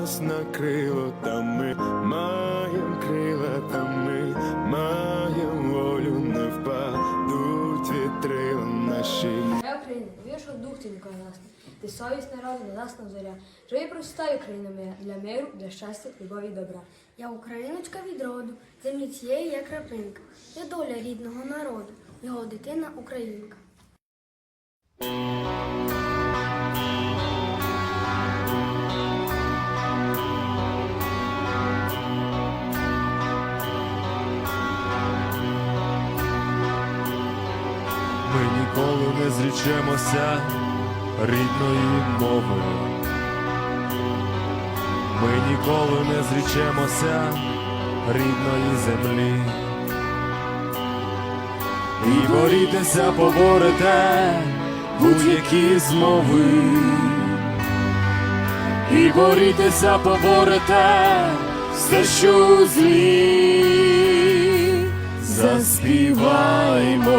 нас накрило, та ми маєм крила, та ми маєм волю, не впадуть вітрила наші. Я Україна, вірш от дух ти ніколясний, ти совість народу, ненасна зоря. Живи прочитай, Україна моя, для миру, для щастя, любові добра. Я україночка від роду, землі цієї я краплинка. Я доля рідного народу, його дитина українка. Ми ніколи не зрічемося рідною мовою. Ми ніколи не зрічемося рідної землі. І борітеся, поборете будь-які змови. І борітеся, поборете все, що злі. Заспіваймо